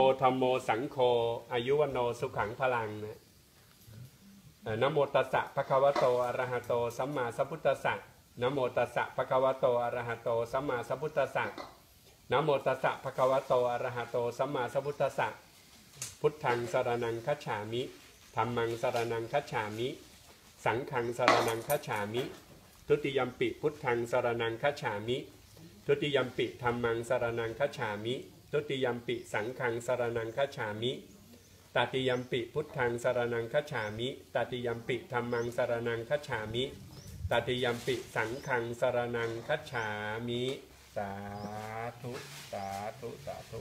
โอธรรมโมสังโฆอายุวโนสุขังพลังนะนะโมตัสสะภะคะวะโตอะระหะโตสัมมาสัพพุทธัสสะนะโมตัสสะภะคะวะโตอะระหะโตสัมมาสัพพุทธัสสะนะโมตัสสะภะคะวะโตอะระหะโตสัมมาสัพพุทธัสสะพุทธังสรนังคัจฉามิธัมมังสรนังคัจฉามิ สังฆังสรนังคัจฉามิ ทุติยมปิพุทธังสรนังคัจฉามิ ทุติยมปิธรรมังสรนังคัจฉามิ ทุติยมปิสังฆังสรนังคัจฉามิตติยมปิพุทธังสรนังคัจฉามิตติยมปิธรรมังสรนังคัจฉามิตติยมปิสังฆังสรนังคัจฉามิสาธุสาธุสาธุ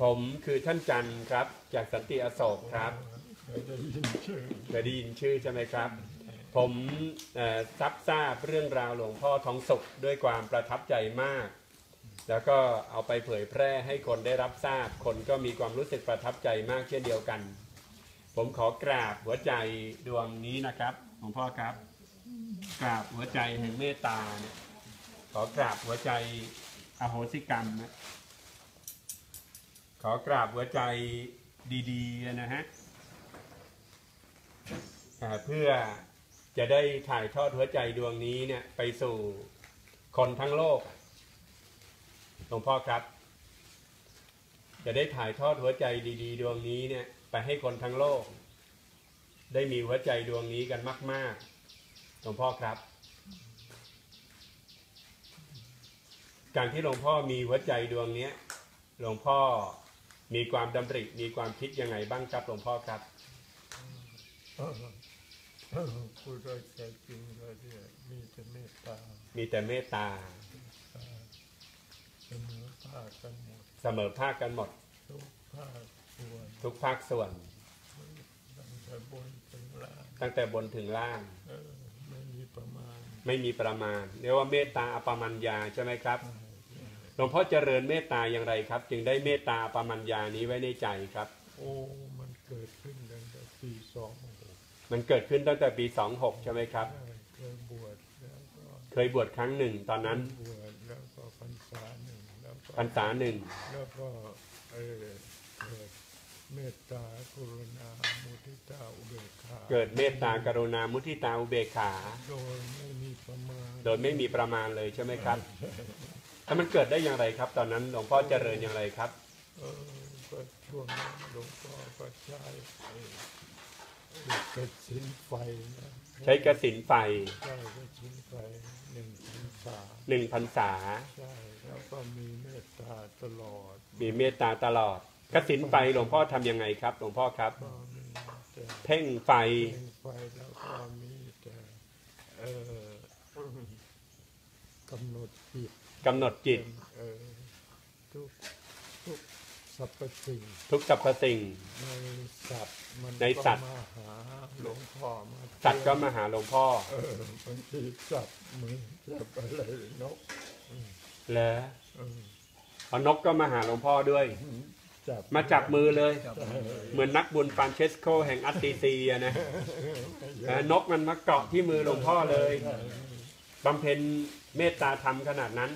ผมคือท่านจันทร์ครับ จากสันติอโศกครับเคยได้ยินชื่อใช่ไหมครับ ผมเอ่อทราบทราบเรื่องราวหลวงพ่อทองสุขด้วยความประทับใจมาก แล้วก็เอาไปเผยแพร่ให้คนได้รับทราบ คนก็มีความรู้สึกประทับใจมากเช่นเดียวกัน ผมขอกราบหัวใจดวงนี้นะครับหลวงพ่อครับ กราบหัวใจแห่งเมตตาเนี่ยขอกราบหัวใจอโหสิกรรมนะขอกราบหัวใจดีๆนะฮะเพื่อจะได้ถ่ายทอดหัวใจดวงนี้เนี่ยไปสู่คนทั้งโลก หลวงพ่อครับ จะได้ถ่ายทอดหัวใจดี ๆ ดวงนี้เนี่ย ไปให้คนทั้งโลก ได้มีหัวใจดวงนี้กันมาก ๆ หลวงพ่อครับ การที่หลวงพ่อมีหัวใจดวงเนี้ย หลวงพ่อมีความดำริมีความคิดยังไงบ้างครับหลวงพ่อครับเออเออพูดได้ใจจริงเลยเนี่ยมีแต่เมตตา มีแต่เมตตาเส มอภาคกันหมดเสมอภาคกันหมด ทุกภาคส่วนทุกภาคส่วน ตั้งแต่บนถึงล่างตั้งแต่บนถึงล่าง เออไม่มีประมาณไม่มีประมาณเรียกว่าเมตตาอปมัญญาใช่ไหมครับหลวงพ่อเจริญเมตตาอย่างไรครับ จึงได้เมตตาอปมัญญานี้ไว้ในใจครับ โอ้มันเกิดขึ้นตั้งแต่ปีสองหกมันเกิดขึ้นตั้งแต่ปี 26 ใช่ไหมครับ เคยบวชแล้วก็เคยบวชครั้งหนึ่งตอนนั้นบวชแล้วก็พรรษาหนึ่งแล้วก็ พรรษาหนึ่งแล้วก็เออเกิดเมตตากรุณามุทิตาอุเบกขาเกิดเมตตากรุณามุทิตาอุเบกขา โดยไม่มีประมาณโดยไม่มีประมาณเลยใช่ไหมครับแล้วมันเกิดได้อย่างไรครับ ตอนนั้นหลวงพ่อเจริญอย่างไรครับ เออก็ช่วงนั้นหลวงพ่อก็ใช้ไอ้ไอ้ กระสินไฟนะใช้กระสินไฟใช่กระสินไฟหนึ่งพรรษาหนึ่งพรรษาใช่แล้วก็มีเมตตาตลอด มีเมตตาตลอดกระสินไฟหลวงพ่อทำยังไงครับ หลวงพ่อครับ ก็มีแต่เพ่งไฟเพลงไฟแล้วก็มีแต่เออกำหนดจิตกำหนดจิต เออทุกทุกส รรพสิ่งทุกสรรพสิ่ง ในสัตว์มันในสัตว์ ก็มาหาหลวงพ่อมาสัตว์ก็มาหาหลวงพ่อเออบางทีจับมือจับอะไรนกแล้วเออเอานกก็มาหาหลวงพ่อด้วย จับมาจับมือเลยใช่เหมือนนักบุญฟรานเชสโกแห่งอัตติซีอะนะเออนกมันมาเกาะที่มือหลวงพ่อเลยใช่บำเพ็ญเมตตาธรรมขนาดนั้น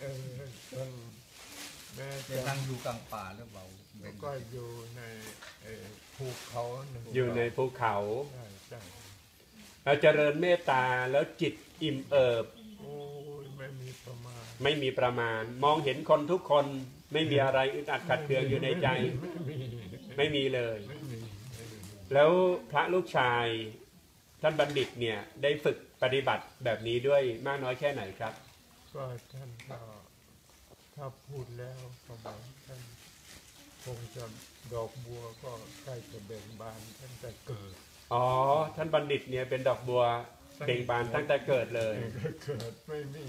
เออจน แม้จะจะนั่งอยู่กลางป่าหรือเปล่าแล้วก็อยู่ในเอ่อภูเขาหนึ่งอยู่ในภูเขา ใช่ใช่เราเจริญเมตตาแล้วจิตอิ่มเอิบ โอ้ยไม่มีประมาณไม่มีประมาณ มองเห็นคนทุกคนไม่มีอะไรอึดอัดขัดเคืองอยู่ในใจ ไม่มีไม่มีเลย ไม่มีไม่มีแล้วพระลูกชายท่านบัณฑิตเนี่ยได้ฝึกปฏิบัติแบบนี้ด้วยมากน้อยแค่ไหนครับ ก็ท่านก็ ถ้าพูดแล้วก็บอกท่านคงจะดอกบัวก็ใกล้จะเบ่งบานตั้งแต่เกิดอ๋อ ท่านบัณฑิตเนี่ยเป็นดอกบัวเบ่งบานตั้งแต่เกิดเลยเกิดไม่มี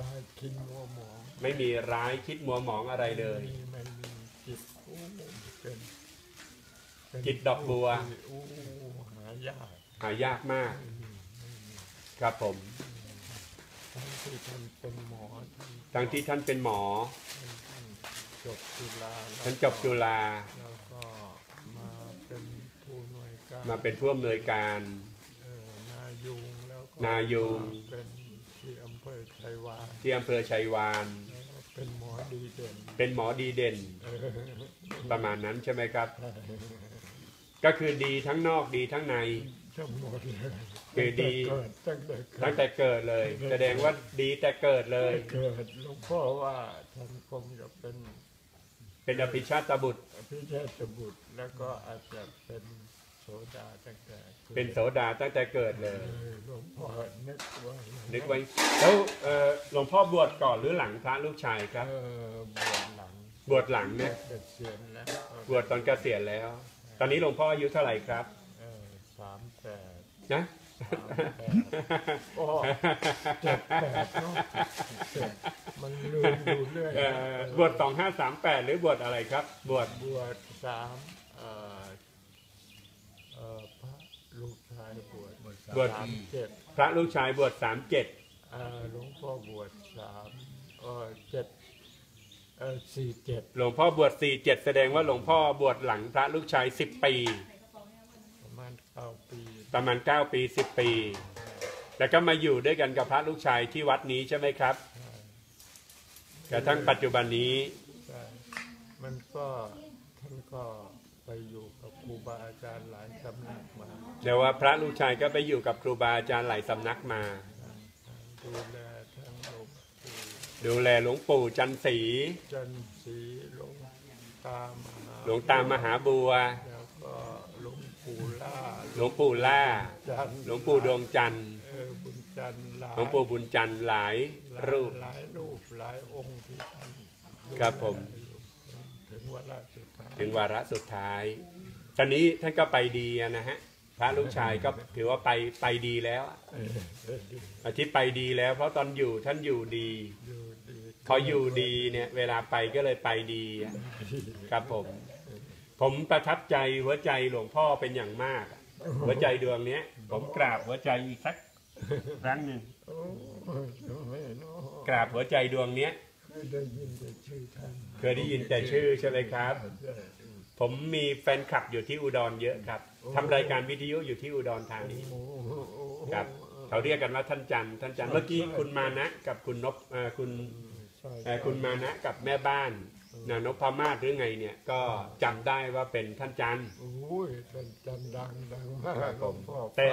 ลายคินมัวหมอง ไม่มีร้ายคิดมัวหมองอะไรเลยไม่มีไม่มีจิตโอ้เป็นเป็นจิตดอกบัวที่โอ้หายากหายากมากไม่มีไม่มีครับผม ทั้งที่ท่านเป็นหมอท่านทั้งที่ท่านเป็นหมอท่านจบจุฬาแล้วท่านจบจุฬาแล้วก็มาเป็นผู้หน่วยการมาเป็นผู้อำนวยการเอ่อนายุงแล้วก็นายุงมาเป็นที่อำเภอชัยวานที่อำเภอชัยวานแล้วก็เป็นหมอดีเด่น เป็นหมอดีเด่นเออประมาณนั้นใช่ไหมครับ ก็คือดีทั้งนอกดีทั้งใน ทั้งหมดเลยคือดี ตั้งแต่เกิดตั้งแต่เกิดเลย แสดงว่าดีแต่เกิดเลยเกิดหลวงพ่อว่าท่านคงจะเป็นเป็นอภิชาตบุตรพิเชษบุตร แล้วก็อาจจะเป็นโสดาตั้งแต่กิดเป็นโสดาตั้งแต่เกิดเลย เออหลวงพ่อนึกว่านึกไว้แล้วเอ่อหลวงพ่อบวชก่อนหรือหลังพระลูกชายครับ เออบวชหลังบวชหลังเนี่ยเกษียณแล้วบวชตอนเกษียณแล้ว ตอนนี้หลวงพ่ออายุเท่าไหร่ครับ เออสาม แปดนะสามแปดโอ้เจ็ดแปดเนาะเจ็ดมันลืมอยู่เรื่อยเอ่อบวชสองห้าสามแปดหรือบวชอะไรครับ บวชบวชสามเอ่อเอ่อพระลูกชายบวชบวชสามเจ็ดพระลูกชายบวชสามเจ็ดเอ่อหลวงพ่อบวชสามเออเจ็ดเออสี่เจ็ดหลวงพ่อบวชสี่เจ็ดแสดงว่าหลวงพ่อบวชหลังพระลูกชายสิบปี ประมาณเก้าปี ประมาณเก้าปีสิบปี แล้วก็มาอยู่ด้วยกันกับพระลูกชายที่วัดนี้ใช่ไหมครับกระทั่งปัจจุบันนี้ใช่มันก็ท่านก็ไปอยู่กับครูบาอาจารย์หลายสำนักมาเดี๋ยวว่าพระลูกชายก็ไปอยู่กับครูบาอาจารย์หลายสำนักมา ดูแลทั้งหลวงปู่ดูแลหลวงปู่จันทร์ศรีจันทร์ศรีหลวงตามหาหลวงตามมหาบัว แล้วก็หลวงปู่ล่า หลวงปู่ล่าจันทร์หลวงปู่ดวงจันทร์เออบุญจันทร์หลายหลวงปู่บุญจันทร์หลายรูป หลายรูปหลายองค์ที่ท่านครับผม ถึงวาระสุดท้าย ถึงวาระสุดท้าย ตอนนี้ท่านก็ไปดีอะนะฮะ พระลูกชายก็ถือว่าไปไปดีแล้วอะเออเออดีอาทิตย์ไปดีแล้ว เพราะตอนอยู่ท่านอยู่ดี อยู่ดีพออยู่ดีเนี่ย เวลาไปก็เลยไปดีอะครับผม ผมประทับใจหัวใจหลวงพ่อเป็นอย่างมากอะ หัวใจดวงเนี้ย ผมกราบหัวใจอีกสักครั้งหนึ่งโอ้ยไม่เนาะกราบหัวใจดวงเนี้ยเคยได้ยินแต่ชื่อท่านเคยได้ยินแต่ชื่อใช่ไหมครับใช่ผมมีแฟนคลับอยู่ที่อุดรเยอะครับทำรายการวิทยุอยู่ที่อุดรธานีโอ้โหครับ เขาเรียกกันว่าท่านจันทร์ท่านจันทร์เมื่อกี้คุณมานะ กับคุณนพเอ่อคุณใช่เอ่อคุณมานะกับแม่บ้านนานพมาศหรือไงเนี่ยก็จำได้ว่าเป็นท่านจัน ดังดังมากครับผมหลวงพ่อแต่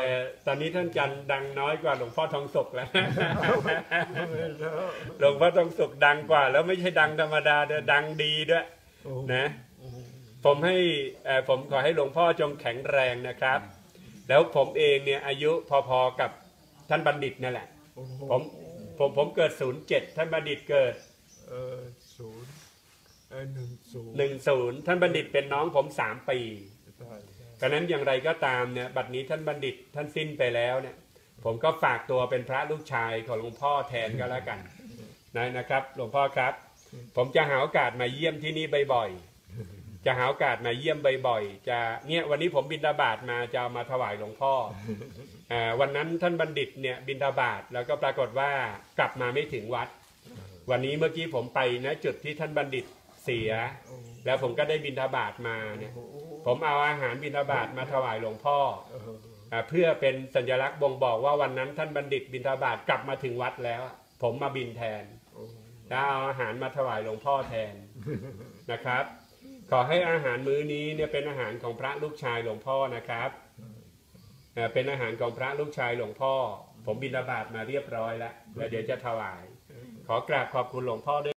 ตอนนี้ท่านจันทร์ดังน้อยกว่าหลวงพ่อทองสุขแล้วไม่แล้ว หลวงพ่อทองสุขดังกว่า แล้วไม่ใช่ดังธรรมดาด้วยดังดีด้วยโอ้นะผมให้เอ่อผมขอให้หลวงพ่อจงแข็งแรงนะครับ แล้วผมเองเนี่ยอายุพอๆกับท่านบัณฑิตนั่นแหละโอ้โหผมผมผมเกิด07ท่านบัณฑิตเกิดเออศูนย์เออหนึ่งศูนย์10ท่านบัณฑิตเป็นน้องผม3ปีใช่ ใช่เพราะฉะนั้นอย่างไรก็ตามเนี่ยบัดนี้ท่านบัณฑิตท่านสิ้นไปแล้วเนี่ย ผมก็ฝากตัวเป็นพระลูกชายของหลวงพ่อแทนก็แล้วกันนะนะครับ หลวงพ่อครับ ผมจะหาโอกาสมาเยี่ยมที่นี่บ่อยๆจะหาโอกาสมาเยี่ยมบ่อยๆจะเนี่ยวันนี้ผมบินทบาทมาจะามาถวายหลวงพ่ออวันนั้นท่านบัณฑิตเนี่ยบินทบาทแล้วก็ปรากฏว่ากลับมาไม่ถึงวัด วันนี้เมื่อกี้ผมไปนะจุดที่ท่านบัณฑิต สียโอ้แล้วผมก็ได้บินทบาทมาเนี่ยโหผมเอาอาหารบิณฑบาตมาถวายหลวงพ่อเอออ่าเพื่อเป็นสัญลักษณ์บ่งบอกว่าวันนั้นท่านบัณฑิตบิณฑบาตกลับมาถึงวัดแล้ว ผมมาบินแทนโอ้แล้วเอาอาหารมาถวายหลวงพ่อแทนนะครับ ขอให้อาหารมื้อนี้เนี่ยเป็นอาหารของพระลูกชายหลวงพ่อนะครับอ่าเป็นอาหารของพระลูกชายหลวงพ่อ ผมบิณฑบาตมาเรียบร้อยแล้วแล้วเดี๋ยวจะถวาย ขอกราบขอบคุณหลวงพ่อด้วย